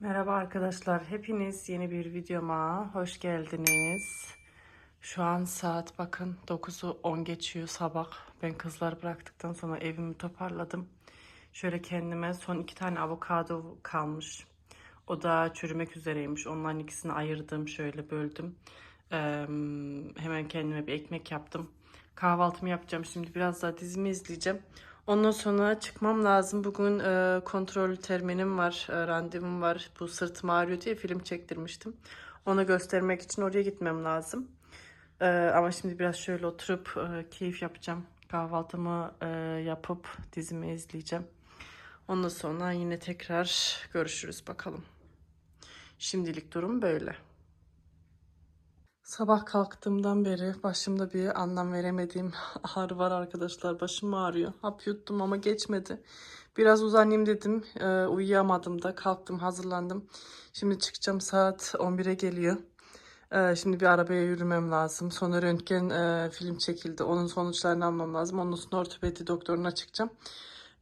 Merhaba arkadaşlar. Hepiniz yeni bir videoma hoş geldiniz. Şu an saat bakın 9'u 10 geçiyor sabah. Ben kızları bıraktıktan sonra evimi toparladım. Şöyle kendime son iki tane avokado kalmış. O da çürümek üzereymiş. Onların ikisini ayırdım. Şöyle böldüm. Ee, hemen kendime bir ekmek yaptım. Kahvaltımı yapacağım. Şimdi biraz daha dizimi izleyeceğim. Ondan sonra çıkmam lazım. Bugün e, kontrol terminim var, e, randevum var. Bu sırtım ağrıyor diye film çektirmiştim. Onu göstermek için oraya gitmem lazım. E, ama şimdi biraz şöyle oturup e, keyif yapacağım. Kahvaltımı e, yapıp dizimi izleyeceğim. Ondan sonra yine tekrar görüşürüz bakalım. Şimdilik durum böyle. Sabah kalktığımdan beri başımda bir anlam veremediğim ağrı var arkadaşlar. Başım ağrıyor. Hap yuttum ama geçmedi. Biraz uzanayım dedim. Ee, uyuyamadım da. Kalktım hazırlandım. Şimdi çıkacağım saat 11'e geliyor. Ee, şimdi bir arabaya yürümem lazım. Sonra röntgen e, film çekildi. Onun sonuçlarını almam lazım. Ondan sonra ortopedi doktoruna çıkacağım.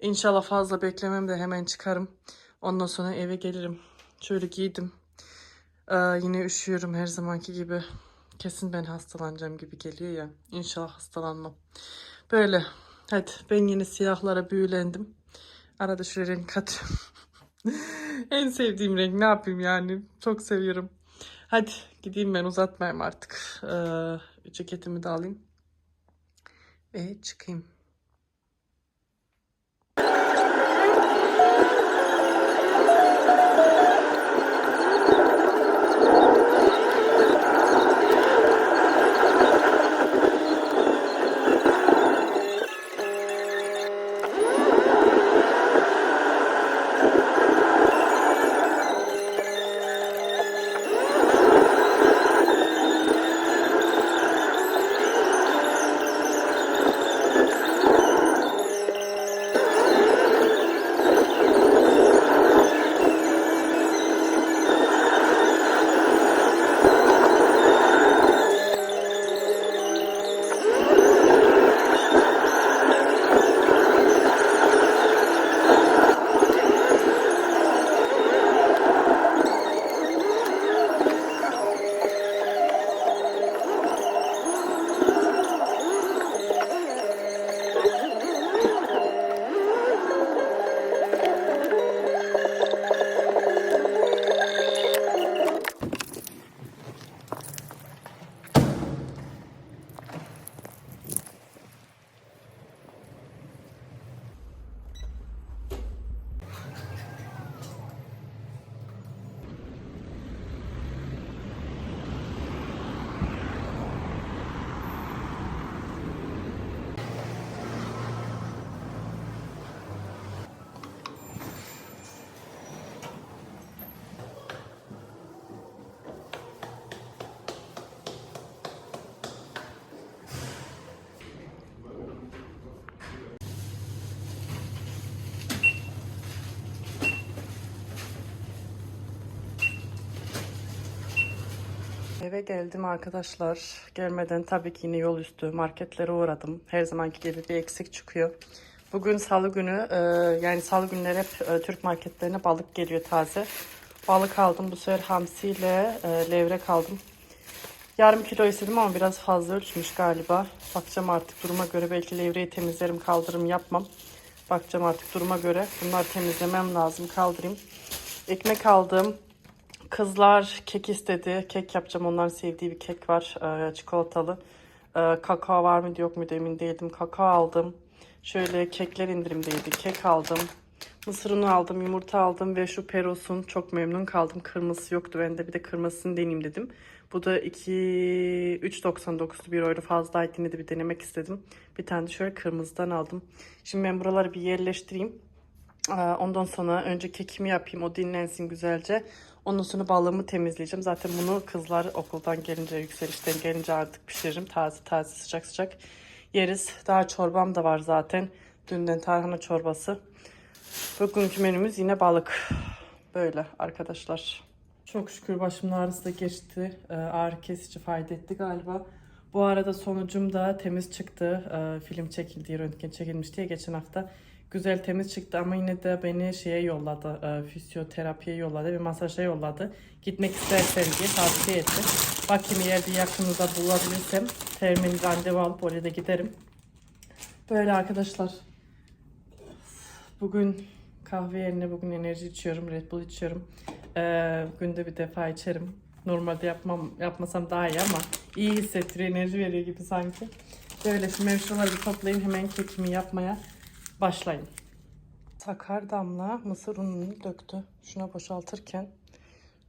İnşallah fazla beklemem de hemen çıkarım. Ondan sonra eve gelirim. Şöyle giydim. Ee, yine üşüyorum her zamanki gibi. Kesin ben hastalanacağım gibi geliyor ya. İnşallah hastalanmam. Böyle. Hadi ben yine siyahlara büyülendim. Arada şöyle renk atıyorum. en sevdiğim renk ne yapayım yani. Çok seviyorum. Hadi gideyim ben uzatmayayım artık. Ee, ceketimi de alayım. Ve çıkayım. Eve geldim arkadaşlar. Gelmeden tabii ki yine yol üstü marketlere uğradım. Her zamanki gibi bir eksik çıkıyor. Bugün salı günü e, yani salı günleri hep e, Türk marketlerine balık geliyor taze. Balık aldım. Bu sefer hamsiyle e, levrek aldım. Yarım kilo istedim ama biraz fazla ölçmüş galiba. Bakacağım artık duruma göre belki levreyi temizlerim kaldırım yapmam. Bakacağım artık duruma göre. Bunları temizlemem lazım kaldırayım. Ekmek aldım. Kızlar kek istedi. Kek yapacağım. Onların sevdiği bir kek var. Ee, çikolatalı. Ee, kakao var mıydı yok muydu emin değildim. Kakao aldım. Şöyle kekler indirimdeydi. Kek aldım. Mısır unu aldım. Yumurta aldım. Ve şu Peros'un çok memnun kaldım. Kırmızısı yoktu. Ben de bir de kırmızısını deneyeyim dedim. Bu da 2 3.99'du. 1 euro fazlaydı. Yine de bir denemek istedim. Bir tane de şöyle kırmızıdan aldım. Şimdi ben buraları bir yerleştireyim. Ee, Ondan sonra önce kekimi yapayım. O dinlensin güzelce. Ondan sonra balığımı temizleyeceğim. Zaten bunu kızlar okuldan gelince, yükselişten gelince artık pişiririm. Taze taze sıcak sıcak yeriz. Daha çorbam da var zaten. Dünden tarhana çorbası. Bugünkü menümüz yine balık. Böyle arkadaşlar. Çok şükür başımın ağrısı da geçti. Ee, ağrı kesici fayda etti galiba. Bu arada sonucum da temiz çıktı. Ee, film çekildi, röntgen çekilmiş diye geçen hafta güzel temiz çıktı ama yine de beni şeye yolladı, e, fizyoterapiye yolladı ve masaja yolladı. Gitmek istersen diye tavsiye etti. Bakayım eğer bir yakınında bulabilirsem termin randevu alıp oraya da giderim. Böyle arkadaşlar. Bugün kahve yerine bugün enerji içiyorum, Red Bull içiyorum. Ee, günde bir defa içerim. Normalde yapmam, yapmasam daha iyi ama iyi hissettiriyor, enerji veriyor gibi sanki. Böyle şimdi ben şuraları bir toplayayım hemen kekimi yapmaya başlayayım. Sakar damla mısır ununu döktü. Şuna boşaltırken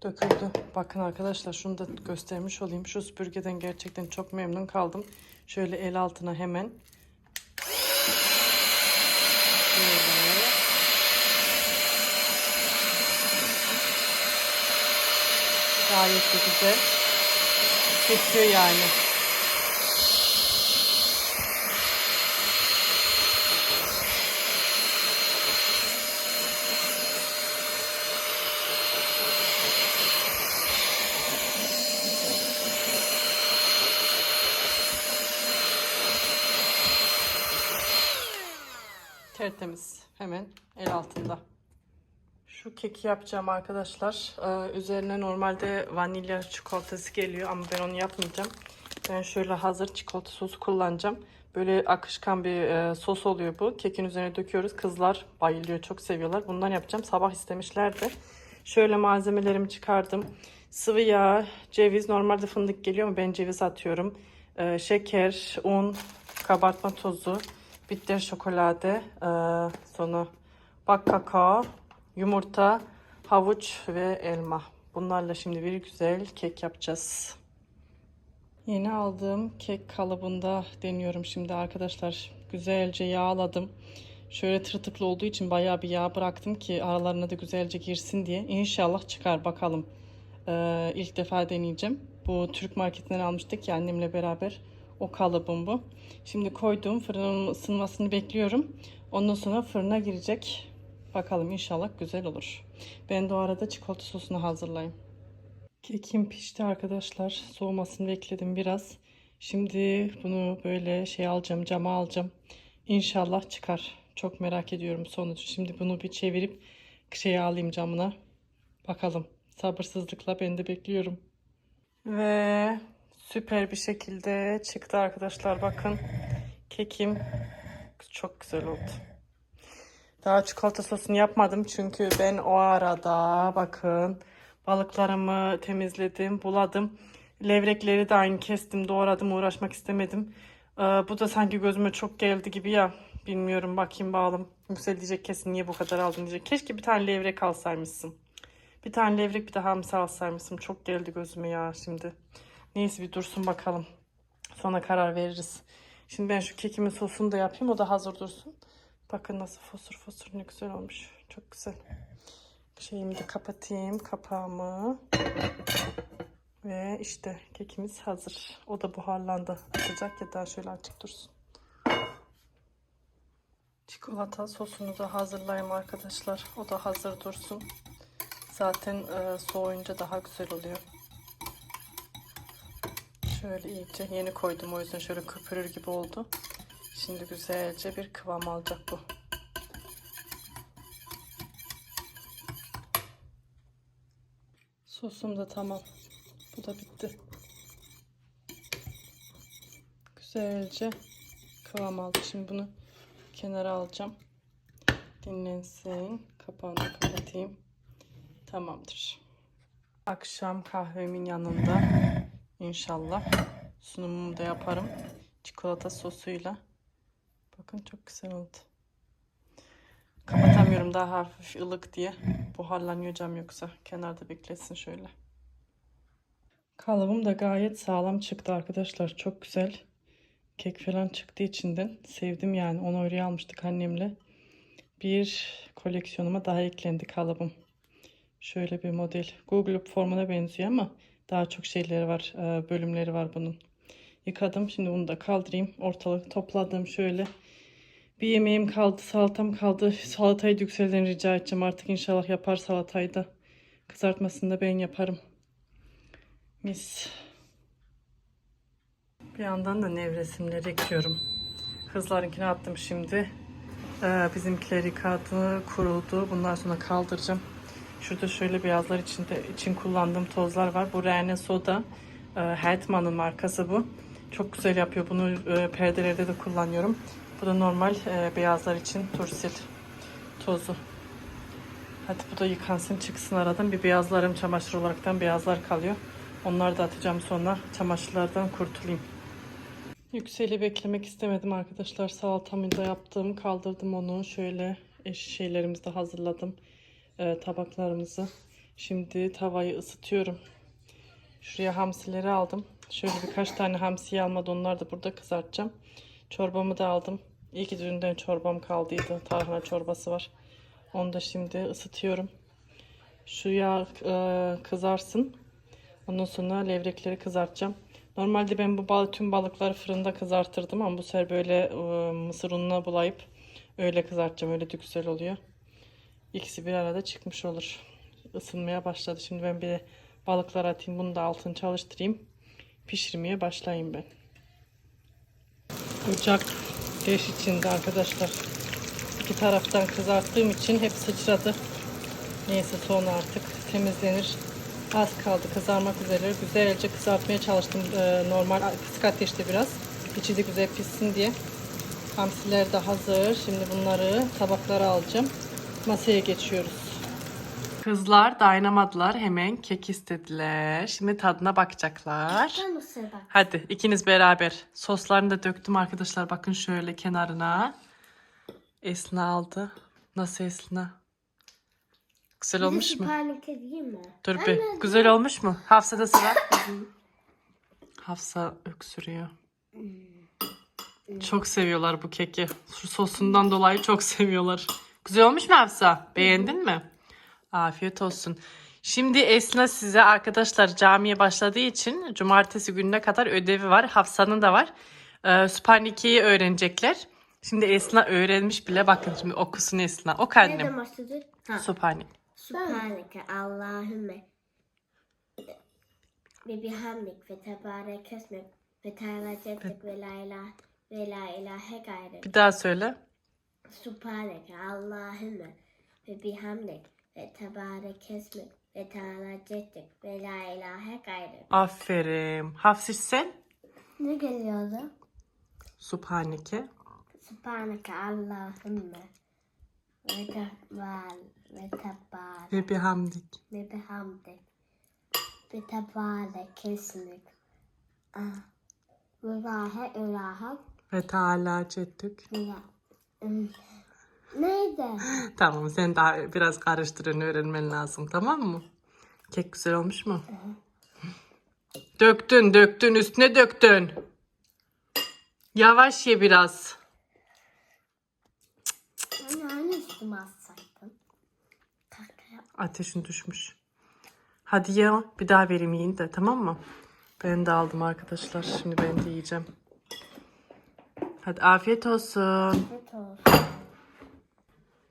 döküldü. Bakın arkadaşlar şunu da göstermiş olayım. Şu süpürgeden gerçekten çok memnun kaldım. Şöyle el altına hemen. Gayet de güzel. Çekiyor yani. Tertemiz. Hemen el altında. Şu keki yapacağım arkadaşlar. Ee, üzerine normalde vanilya çikolatası geliyor ama ben onu yapmayacağım. Ben şöyle hazır çikolata sosu kullanacağım. Böyle akışkan bir e, sos oluyor bu. Kekin üzerine döküyoruz. Kızlar bayılıyor, çok seviyorlar. Bundan yapacağım. Sabah istemişlerdi. Şöyle malzemelerimi çıkardım. Sıvı yağ, ceviz, normalde fındık geliyor ama ben ceviz atıyorum. Ee, şeker, un, kabartma tozu, bitter şokolade, ee, sonra bak kakao, yumurta, havuç ve elma. Bunlarla şimdi bir güzel kek yapacağız. Yeni aldığım kek kalıbında deniyorum şimdi arkadaşlar. Güzelce yağladım. Şöyle tırtıklı olduğu için bayağı bir yağ bıraktım ki aralarına da güzelce girsin diye. İnşallah çıkar bakalım. Ee, ilk defa deneyeceğim. Bu Türk marketinden almıştık ya annemle beraber. O kalıbım bu. Şimdi koydum fırının ısınmasını bekliyorum. Ondan sonra fırına girecek. Bakalım inşallah güzel olur. Ben de o arada çikolata sosunu hazırlayayım. Kekim pişti arkadaşlar. Soğumasını bekledim biraz. Şimdi bunu böyle şey alacağım, cama alacağım. İnşallah çıkar. Çok merak ediyorum sonucu. Şimdi bunu bir çevirip şeye alayım camına. Bakalım. Sabırsızlıkla ben de bekliyorum. Ve süper bir şekilde çıktı arkadaşlar. Bakın kekim çok güzel oldu. Daha çikolata sosunu yapmadım çünkü ben o arada bakın balıklarımı temizledim, buladım. Levrekleri de aynı kestim, doğradım, uğraşmak istemedim. Ee, bu da sanki gözüme çok geldi gibi ya. Bilmiyorum bakayım bağlım. Diyecek kesin niye bu kadar aldın diyecek. Keşke bir tane levrek alsaymışsın. Bir tane levrek bir de hamsi alsaymışsın. Çok geldi gözüme ya şimdi. Neyse bir dursun bakalım. Sonra karar veririz. Şimdi ben şu kekimin sosunu da yapayım. O da hazır dursun. Bakın nasıl fosur fosur ne güzel olmuş. Çok güzel. Şeyimi de kapatayım kapağımı. Ve işte kekimiz hazır. O da buharlandı. Atacak ya da şöyle açık dursun. Çikolata sosunu da hazırlayayım arkadaşlar. O da hazır dursun. Zaten e, soğuyunca daha güzel oluyor. Şöyle iyice yeni koydum o yüzden şöyle köpürür gibi oldu. Şimdi güzelce bir kıvam alacak bu. Sosum da tamam. Bu da bitti. Güzelce kıvam aldı. Şimdi bunu kenara alacağım. Dinlensin. Kapağını kapatayım. Tamamdır. Akşam kahvemin yanında inşallah sunumumu da yaparım. Çikolata sosuyla. Bakın çok güzel oldu. Kapatamıyorum daha hafif ılık diye. Buharlanıyor cam yoksa. Kenarda beklesin şöyle. Kalıbım da gayet sağlam çıktı arkadaşlar. Çok güzel. Kek falan çıktı içinden. Sevdim yani. Onu oraya almıştık annemle. Bir koleksiyonuma daha eklendi kalıbım. Şöyle bir model. Google formuna benziyor ama daha çok şeyleri var. e, Bölümleri var bunun. Yıkadım. Şimdi bunu da kaldırayım. Ortalık topladım şöyle. Bir yemeğim kaldı. Salatam kaldı. Salatayı Yüksel'den rica edeceğim. Artık inşallah yapar salatayı da. Kızartmasını da ben yaparım. Mis. Bir yandan da nevresimleri ekiyorum. Kızlarınkini attım şimdi. Ee, bizimkiler yıkadı, kuruldu. Bundan sonra kaldıracağım. Şurada şöyle beyazlar içinde için kullandığım tozlar var. Bu Rene Soda. E, Hetman'ın markası bu. Çok güzel yapıyor. Bunu e, perdelerde de kullanıyorum. Bu da normal e, beyazlar için tursil tozu. Hadi bu da yıkansın çıksın aradan. Bir beyazlarım çamaşır olaraktan beyazlar kalıyor. Onları da atacağım sonra çamaşırlardan kurtulayım. Yükseli beklemek istemedim arkadaşlar. Salatamı da yaptım. Kaldırdım onu. Şöyle şeylerimizi de hazırladım. Ee, tabaklarımızı. Şimdi tavayı ısıtıyorum. Şuraya hamsileri aldım. Şöyle birkaç tane hamsiyi almadı. Onları da burada kızartacağım. Çorbamı da aldım. İyi ki dünden çorbam kaldıydı. Tarhana çorbası var. Onu da şimdi ısıtıyorum. Şu yağ e, kızarsın. Ondan sonra levrekleri kızartacağım. Normalde ben bu bal, tüm balıkları fırında kızartırdım ama bu sefer böyle e, mısır ununa bulayıp öyle kızartacağım. Öyle de güzel oluyor. İkisi bir arada çıkmış olur. Isınmaya başladı. Şimdi ben bir balıklar atayım. Bunu da altını çalıştırayım. Pişirmeye başlayayım ben. Ocak leş içinde arkadaşlar. İki taraftan kızarttığım için hep sıçradı. Neyse sonra artık temizlenir. Az kaldı kızarmak üzere. Güzelce kızartmaya çalıştım. Ee, normal kısık ateşte biraz. İçi de güzel pişsin diye. Hamsiler de hazır. Şimdi bunları tabaklara alacağım. Masaya geçiyoruz. Kızlar dayanamadılar. Hemen kek istediler. Şimdi tadına bakacaklar. Ben mısır bak. Hadi ikiniz beraber. Soslarını da döktüm arkadaşlar. Bakın şöyle kenarına. Esna aldı. Nasıl Esna? Güzel olmuş mu? Değil mi? Dur bir. Güzel olmuş mu? Hafsa da sıra. Hafsa öksürüyor. Çok seviyorlar bu keki. Şu sosundan dolayı çok seviyorlar. Güzel olmuş mu Hafsa? Beğendin mi? Afiyet olsun. Şimdi Esna size arkadaşlar camiye başladığı için cumartesi gününe kadar ödevi var. Hafsa'nın da var. Ee, Sübhaneke'yi öğrenecekler. Şimdi Esna öğrenmiş bile. Bakın şimdi okusun Esna. Ok annem. Nereden başladı? Ha. Sübhaneke. Sübhaneke Allahümme ve bihamdik ve tebarek esmek ve teala cettik ve la ilahe ve la ilahe gayrı. Bir daha söyle. Sübhaneke Allahümme ve bihamdik ve tebarek esmek ve teala cettik ve la ilahe gayrı. Aferin. Hafsiş sen? Ne geliyordu? Subhaneke. Sübhaneke Allahümme ve tebal ve tebarek Ve bihamdik. ve bihamdik ve tebarek esmek. Ah. Ve ilahe ilahe Ve Teala ceddük. Ya. Neydi? Tamam sen daha biraz karıştırın öğrenmen lazım tamam mı? Kek güzel olmuş mu? Döktün döktün üstüne döktün. Yavaş ye biraz. Hani üstüme atsaydın? Ateşin düşmüş. Hadi ya bir daha vereyim yiyin de tamam mı? Ben de aldım arkadaşlar. Şimdi ben de yiyeceğim. Hadi afiyet olsun.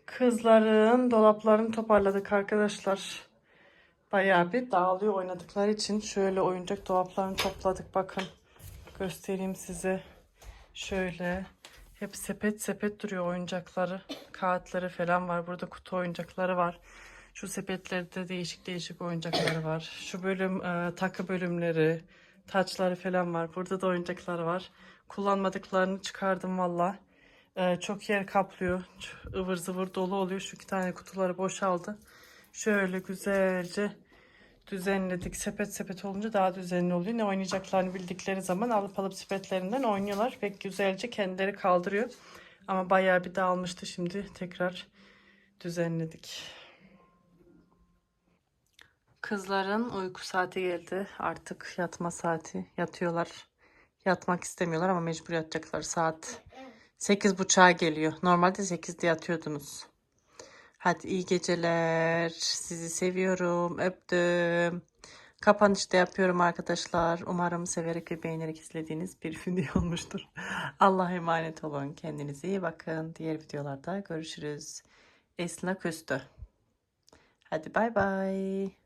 Kızların dolaplarını toparladık arkadaşlar. Bayağı bir dağılıyor oynadıkları için şöyle oyuncak dolaplarını topladık. Bakın göstereyim size. Şöyle hep sepet sepet duruyor oyuncakları. Kağıtları falan var. Burada kutu oyuncakları var. Şu sepetlerde değişik değişik oyuncakları var. Şu bölüm e, takı bölümleri, taçları falan var. Burada da oyuncakları var. Kullanmadıklarını çıkardım valla. Ee, çok yer kaplıyor. Ivır zıvır dolu oluyor. Şu iki tane kutuları boşaldı. Şöyle güzelce düzenledik. Sepet sepet olunca daha düzenli oluyor. Ne oynayacaklarını bildikleri zaman alıp alıp sepetlerinden oynuyorlar. Ve güzelce kendileri kaldırıyor. Ama bayağı bir dağılmıştı. Şimdi tekrar düzenledik. Kızların uyku saati geldi. Artık yatma saati. Yatıyorlar. Yatmak istemiyorlar ama mecbur yatacaklar. Saat Sekiz buçuğa geliyor. Normalde sekizde yatıyordunuz. Hadi iyi geceler. Sizi seviyorum. Öptüm. Kapanışta yapıyorum arkadaşlar. Umarım severek ve beğenerek izlediğiniz bir video olmuştur. Allah'a emanet olun. Kendinize iyi bakın. Diğer videolarda görüşürüz. Esna küstü. Hadi bay bay.